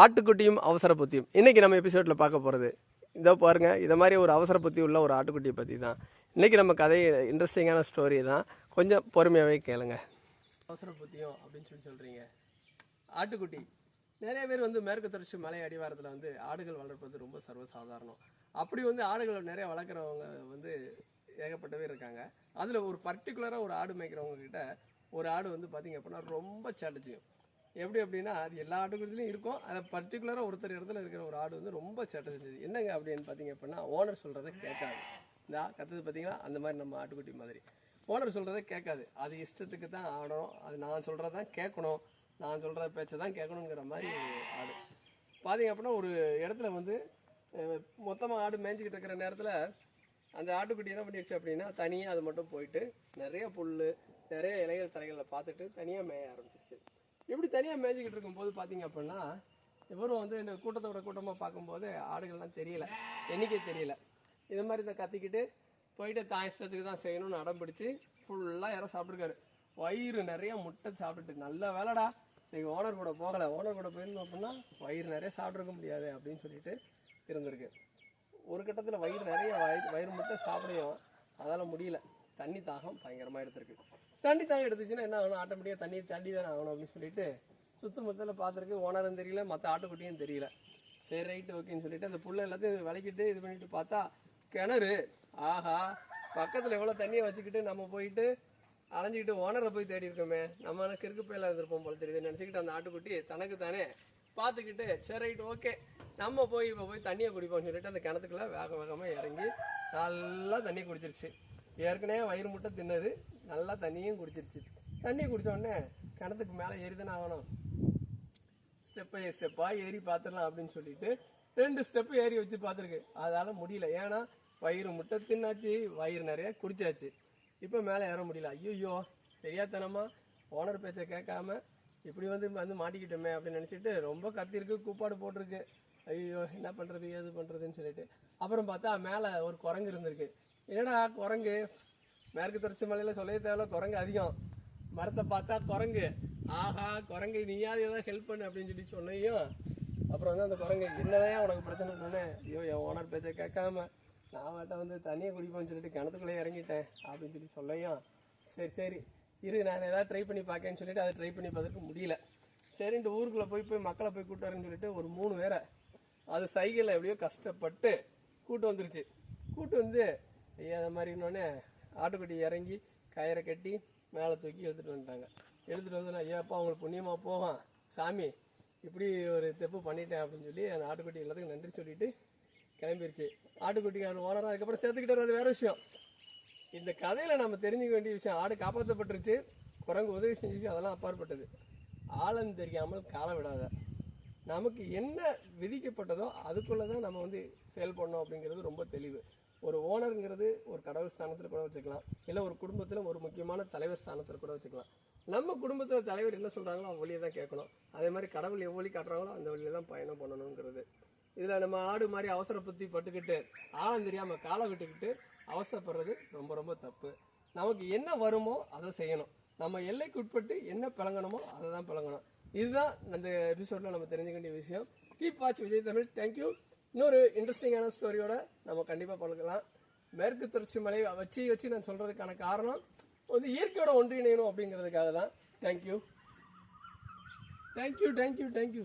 ஆட்டுக்குட்டியும் அவசர புத்தியும். இன்றைக்கி நம்ம எபிசோடில் பார்க்க போகிறது இதோ பாருங்கள் இதை மாதிரி ஒரு அவசர புத்தி உள்ள ஒரு ஆட்டுக்குட்டியை பற்றி தான். இன்றைக்கி நம்ம கதை இன்ட்ரெஸ்டிங்கான ஸ்டோரி தான். கொஞ்சம் பொறுமையாகவே கேளுங்க. அவசர புத்தியும் அப்படின்னு சொல்லி சொல்கிறீங்க ஆட்டுக்குட்டி. நிறைய பேர் வந்து மேற்கு தொடர்ச்சி மலை அடிவாரத்தில் வந்து ஆடுகள் வளர்ப்பது ரொம்ப சர்வசாதாரணம். அப்படி வந்து ஆடுகளை நிறைய வளர்க்குறவங்க வந்து ஏகப்பட்ட பேர் இருக்காங்க. அதில் ஒரு பர்டிகுலராக ஒரு ஆடு மேய்க்கிறவங்க கிட்ட ஒரு ஆடு வந்து பார்த்தீங்க அப்படின்னா ரொம்ப சேட்டை எப்படி அப்படின்னா அது எல்லா ஆட்டுக்குட்டிலையும் இருக்கும். அதில் பர்டிகுலராக ஒருத்தர் இடத்துல இருக்கிற ஒரு ஆடு வந்து ரொம்ப சேட்டை செஞ்சது. என்னங்க அப்படின்னு பார்த்தீங்க அப்படின்னா ஓனர் சொல்கிறத கேட்காது. இந்த கத்துது பார்த்தீங்கன்னா அந்த மாதிரி நம்ம ஆட்டுக்குட்டி மாதிரி. ஓனர் சொல்கிறத கேட்காது. அது இஷ்டத்துக்கு தான் ஆடணும். அது நான் சொல்கிறது தான் கேட்கணும். நான் சொல்கிற பேச்சை தான் கேட்கணுங்கிற மாதிரி ஆடு. பார்த்தீங்க அப்படின்னா ஒரு இடத்துல வந்து மொத்தமாக ஆடு மேய்ஞ்சிக்கிட்டு இருக்கிற நேரத்தில் அந்த ஆட்டுக்குட்டி என்ன பண்ணிடுச்சு அப்படின்னா தனியாக அது மட்டும் போயிட்டு நிறைய புல் நிறைய இலைகள் தலைகளில் பார்த்துட்டு தனியாக மேய ஆரம்பிச்சிருச்சு. இப்படி தனியாக மேய்ஞ்சிக்கிட்டு இருக்கும்போது பார்த்தீங்க அப்படின்னா இவரும் வந்து இந்த கூட்டத்தோட கூட்டமாக பார்க்கும்போது ஆடுகள்லாம் தெரியல. எண்ணிக்கை தெரியல. இது மாதிரி இதை கத்திக்கிட்டு போயிட்டு தான் இஷ்டத்துக்கு தான் செய்யணும்னு அடம் பிடிச்சி ஃபுல்லாக யாரோ சாப்பிட்ருக்காரு வயிறு நிறைய முட்டை சாப்பிட்டுட்டு. நல்ல வேலைடா. இன்னைக்கு ஓனர் கூட போகலை. ஓனர் கூட போயிருந்தோம் அப்படின்னா வயிறு நிறைய சாப்பிட்ருக்க முடியாது அப்படின்னு சொல்லிட்டு இருந்திருக்கு. ஒரு கட்டத்தில் வயிறு நிறைய வயிறு வயிறு முட்டை சாப்பிடையும் அதால் முடியல. தண்ணி தாகம் பயங்கரமாக எடுத்திருக்கு. தண்ணி தாகம் எடுத்துச்சுன்னா என்ன ஆகணும்? ஆட்டோமேட்டிக்காக தண்ணி தண்ணி தானே ஆகணும் அப்படின்னு சொல்லிட்டு சுத்தமொத்தத்தில் பார்த்துருக்கு. ஓனரும் தெரியல மற்ற ஆட்டுக்குட்டியும் தெரியல. சரி ரைட்டு ஓகேன்னு சொல்லிட்டு அந்த புள்ள எல்லாத்தையும் விளக்கிட்டு இது பண்ணிட்டு பார்த்தா கிணறு. ஆஹா பக்கத்தில் எவ்வளோ தண்ணியை வச்சுக்கிட்டு நம்ம போயிட்டு அலைஞ்சிக்கிட்டு ஓனரை போய் தேடி இருக்கோமே. நம்ம கிறுக்கு பயில இருந்திருப்போம் போல தெரியுது. நினச்சிக்கிட்டு அந்த ஆட்டுக்குட்டி தனக்கு தானே பார்த்துக்கிட்டு சரி ரைட் ஓகே நம்ம போய் இப்போ போய் தண்ணியை குடிப்போம்னு சொல்லிட்டு அந்த கிணத்துக்குள்ளே வேக வேகமாக இறங்கி நல்லா தண்ணி குடிச்சிருச்சு. ஏற்கனவே வயிறு முட்டை தின்னது. நல்லா தண்ணியும் குடிச்சிருச்சு. தண்ணி குடித்தோடனே உடனே கிணத்துக்கு மேலே ஏறி தானே ஆகணும் ஸ்டெப் பை ஸ்டெப்பாக ஏறி பார்த்துடலாம் அப்படின்னு சொல்லிட்டு ரெண்டு ஸ்டெப்பு ஏறி வச்சு பார்த்துருக்கு. அதால் முடியல. ஏன்னா வயிறு முட்டை தின்னாச்சு வயிறு நிறைய குடிச்சாச்சு. இப்போ மேலே ஏற முடியல. ஐயோ தெரியாதனமா ஓனர் பேச்சை கேட்காம இப்படி வந்து வந்து மாட்டிக்கிட்டோமே அப்படின்னு நினச்சிட்டு ரொம்ப கத்திருக்கு கூப்பாடு போட்டிருக்கு. ஐயோ என்ன பண்ணுறது ஏது பண்ணுறதுன்னு சொல்லிட்டு. அப்புறம் பார்த்தா மேலே ஒரு குரங்கு இருந்திருக்கு. என்னடா குரங்கு? மேற்கு தொடர்ச்சி மலையில் சொல்லவே தேவையில்ல குரங்கு அதிகம். மரத்தை பார்த்தா குரங்கு. ஆஹா குரங்கு நீயாவது ஏதாவது ஹெல்ப் பண்ணு அப்படின்னு சொல்லி சொன்னையும் அப்புறம் வந்து அந்த குரங்கு என்னதான் உனக்கு பிரச்சனை பண்ணேன் ஐயோ என் ஓனர் பேச்சை கேட்காம நான் மட்டும் வந்து தண்ணியை குடிப்போம்னு சொல்லிட்டு கிணத்துக்குள்ளே இறங்கிட்டேன் அப்படின்னு சொல்லி சொல்லையும் சரி சரி இரு நான் ஏதாவது ட்ரை பண்ணி பார்க்கேன்னு சொல்லிட்டு அதை ட்ரை பண்ணி பார்த்துட்டு முடியல. சரின்ட்டு ஊருக்குள்ளே போய் போய் மக்களை போய் கூட்டு வரேன்னு சொல்லிட்டு ஒரு மூணு பேரை அது சைக்கிளில் எப்படியோ கஷ்டப்பட்டு கூட்டு வந்துருச்சு. கூட்டு வந்து ஐயா அதை மாதிரி இன்னொன்னே ஆட்டுக்குட்டி இறங்கி கயிறை கட்டி மேலே தூக்கி எடுத்துகிட்டு வந்துட்டாங்க. எடுத்துகிட்டு வந்து நான் ஐயாப்பா அவங்களுக்கு புண்ணியமாக போவான். சாமி இப்படி ஒரு தெப்பு பண்ணிட்டேன் அப்படின்னு சொல்லி அந்த ஆட்டுக்குட்டி எல்லாத்துக்கும் நன்றி சொல்லிட்டு கிளம்பிருச்சு. ஆட்டுக்குட்டிக்கான ஓனராக அதுக்கப்புறம் சேர்த்துக்கிட்டு அது வேற விஷயம். இந்த கதையில் நம்ம தெரிஞ்சுக்க வேண்டிய விஷயம் ஆடு காப்பாற்றப்பட்டுருச்சு குரங்கு உதவி செஞ்சிச்சு அதெல்லாம் அப்பாற்பட்டது. ஆழம் தெரியாமல் கால விடாத. நமக்கு என்ன விதிக்கப்பட்டதோ அதுக்குள்ளே தான் நம்ம வந்து செயல்படணும் அப்படிங்கிறது ரொம்ப தெளிவு. ஒரு ஓனருங்கிறது ஒரு கடவுள் ஸ்தானத்தில் கூட வச்சுக்கலாம். இல்லை ஒரு குடும்பத்தில் ஒரு முக்கியமான தலைவர் ஸ்தானத்தில் கூட வச்சுக்கலாம். நம்ம குடும்பத்தில் தலைவர் என்ன சொல்கிறாங்களோ அவ்வளியை தான் கேட்கணும். அதே மாதிரி கடவுள் எவ்வளி காட்டுறாங்களோ அந்த வழியில தான் பயணம் பண்ணணுங்கிறது. இதில் நம்ம ஆடு மாதிரி அவசர புத்தி பட்டுக்கிட்டு ஆழம் தெரியாமல் காலை விட்டுக்கிட்டு அவசரப்படுறது ரொம்ப ரொம்ப தப்பு. நமக்கு என்ன வருமோ அதை செய்யணும். நம்ம எல்லைக்கு உட்பட்டு என்ன பிளங்கணுமோ அதை தான் பிளங்கணும். இதுதான் அந்த எபிசோடில் நம்ம தெரிஞ்சுக்க வேண்டிய விஷயம். Keep watch Vijay Tamil. Thank you இன்னொரு இன்ட்ரெஸ்டிங்கான ஸ்டோரியோட நம்ம கண்டிப்பாக பழக்கலாம் மேற்கு தொடர்ச்சி மலையை வச்சு வச்சு நான் சொல்கிறதுக்கான காரணம் வந்து இயற்கையோட ஒன்றிணையணும் அப்படிங்கிறதுக்காக தான். Thank you thank you thank you thank you